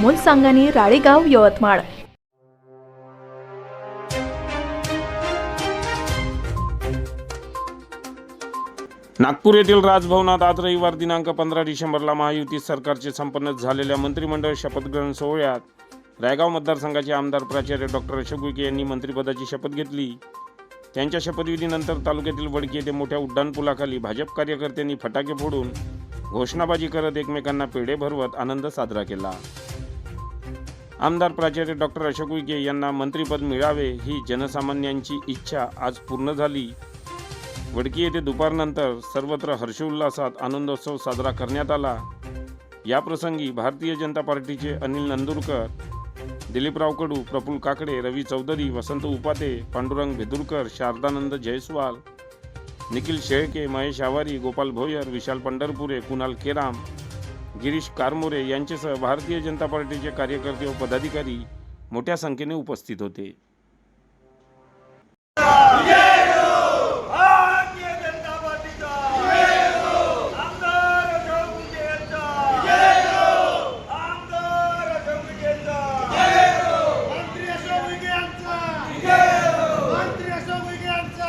अमोल सांगानी राळेगाव यवतमाळ. नागपूर येथील राजभवनात आज रविवार दिनांक पंधरा डिसेंबरला महायुती सरकारचे संपन्न झालेल्या मंत्रिमंडळ शपथग्रहण सोहळ्यात रायगाव मतदारसंघाचे आमदार प्राचार्य डॉक्टर अशोक उईके यांनी मंत्रिपदाची शपथ घेतली. त्यांच्या शपथविधीनंतर तालुक्यातील वडकी येथे मोठ्या उड्डाणपुलाखाली भाजप कार्यकर्त्यांनी फटाके फोडून घोषणाबाजी करत एकमेकांना पेढे भरवत आनंद साजरा केला. आमदार प्राचार्य डॉक्टर अशोक विके यांना मंत्रिपद मिळावे ही जनसामान्यांची इच्छा आज पूर्ण झाली. वडकी येथे दुपारनंतर सर्वत्र हर्षोल्लासात आनंदोत्सव साजरा करण्यात आला. या प्रसंगी भारतीय जनता पार्टीचे अनिल नंदुरकर दिलीपराव कडू प्रफुल काकडे रवी चौधरी वसंत उपाते पांडुरंग भेदुरकर शारदानंद जयस्वाल निखिल शेळके महेश आवारी गोपाल भोयर विशाल पंढरपुरे कुणाल केराम गिरीश कारमोरे यांच्यासह भारतीय जनता पार्टीचे कार्यकर्ते व पदाधिकारी मोठ्या संख्येने उपस्थित होते भारतीय जनता पार्टीचा आमदार अशोक उईके यांचा आमदार अशोक उईके यांचा मंत्री अशोक उईके यांचा मंत्री अशोक उईके यांचा